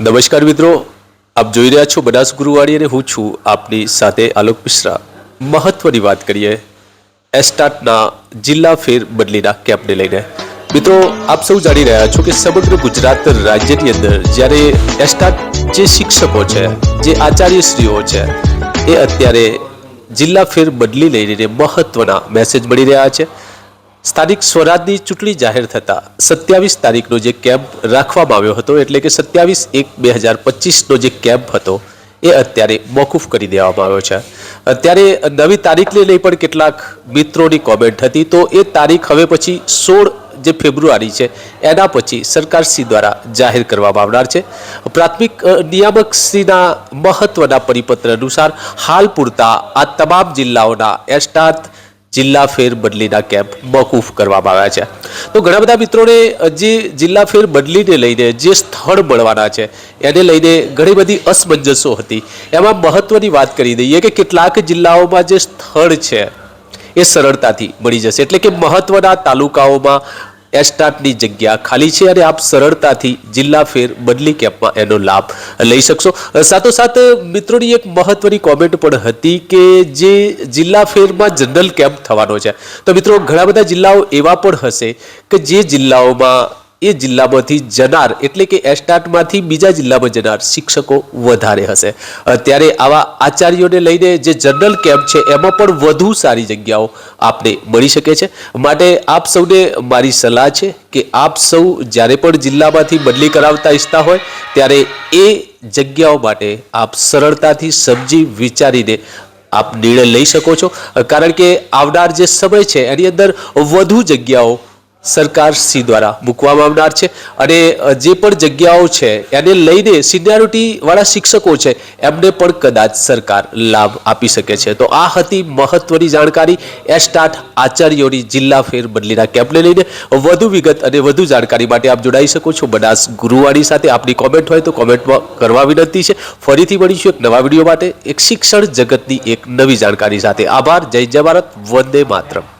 નમસ્કાર મિત્રો, આપ જોઈ રહ્યા છો બનાસ ગુરુવાડી અને હું છું આપની સાથે આલોક મિશ્રા. મહત્વની વાત કરીએ, એસ્ટાટના જિલ્લા ફેર બદલીના કેમ્પને લઈને. મિત્રો, આપ સૌ જાણી રહ્યા છો કે સમગ્ર ગુજરાત રાજ્યની અંદર જ્યારે એસ્ટાટ જે શિક્ષકો છે, જે આચાર્યશ્રીઓ છે, એ અત્યારે જિલ્લા ફેર બદલી લઈને મહત્વના મેસેજ મળી રહ્યા છે. સ્થાનિક સ્વરાજની ચૂંટણી જાહેર થતાં સત્યાવીસ તારીખનો જે કેમ્પ રાખવામાં આવ્યો હતો, એટલે કે સત્યાવીસ એક બે હજાર પચીસનો જે કેમ્પ હતો, એ અત્યારે મોકૂફ કરી દેવામાં આવ્યો છે. અત્યારે નવી તારીખને લઈ પણ કેટલાક મિત્રોની કોમેન્ટ હતી, તો એ તારીખ હવે પછી સોળ જે ફેબ્રુઆરી છે, એના પછી સરકારશ્રી દ્વારા જાહેર કરવામાં આવનાર છે. પ્રાથમિક નિયામક નિયામકશ્રીના મહત્વના પરિપત્ર અનુસાર હાલ પૂરતા આ તમામ જિલ્લાઓના એસ્ટાટ જિલ્લા ફેર બદલીના કેમ્પ મોકૂફ કરવામાં આવ્યા છે. તો ઘણા બધા મિત્રોને જે જિલ્લા ફેર બદલીને લઈને જે સ્થળ મળવાના છે, એને લઈને ઘણી બધી અસમંજસો હતી. એમાં મહત્વની વાત કરી દઈએ કે કેટલાક જિલ્લાઓમાં જે સ્થળ છે, એ સરળતાથી મળી જશે. એટલે કે મહત્વના તાલુકાઓમાં એસ્ટાટની જગ્યા ખાલી છે અને આપ સરળતાથી જિલ્લા ફેર બદલી કેમ્પમાં એનો લાભ લઈ શકશો. સાથોસાથ, મિત્રોની એક મહત્વની કોમેન્ટ પણ હતી કે જે જિલ્લા ફેરમાં જનરલ કેમ્પ થવાનો છે. તો મિત્રો, ઘણા બધા જિલ્લાઓ એવા પણ હશે કે જે જિલ્લાઓમાં એ જિલ્લામાંથી જનાર એટલે કે એસ્ટાટમાંથી બીજા જિલ્લામાં જનાર શિક્ષકો વધારે હશે. ત્યારે આવા આચાર્યોને લઈને જે જનરલ કેમ્પ છે, એમાં પણ વધુ સારી જગ્યાઓ આપને મળી શકે છે. માટે આપ સૌને મારી સલાહ છે કે આપ સૌ જ્યારે પણ જિલ્લામાંથી બદલી કરાવતા ઈચ્છતા હોય, ત્યારે એ જગ્યાઓ માટે આપ સરળતાથી સમજી વિચારીને આપ નિર્ણય લઈ શકો છો. કારણ કે આવનાર જે સમય છે, એની અંદર વધુ જગ્યાઓ સરકાર શ્રી દ્વારા મૂકવામાં આવનાર છે. અને જે પણ જગ્યાઓ છે, એને લઈને સિનિયોરિટીવાળા શિક્ષકો છે, એમને પણ કદાચ સરકાર લાભ આપી શકે છે. તો આ હતી મહત્વની જાણકારી. એસ્ટાટ આચાર્યોની જિલ્લા ફેર બદલીના કેમ્પને લઈને વધુ વિગત અને વધુ જાણકારી માટે આપ જોડાઈ શકો છો. બનાસ ગુરુવાણી સાથે આપની કોમેન્ટ હોય તો કોમેન્ટમાં કરવા વિનંતી છે. ફરીથી મળીશું એક નવા વીડિયો માટે. એક શિક્ષણ જગતની એક નવી જાણકારી સાથે. આભાર. જય જય ભારત વંદે માતરમ.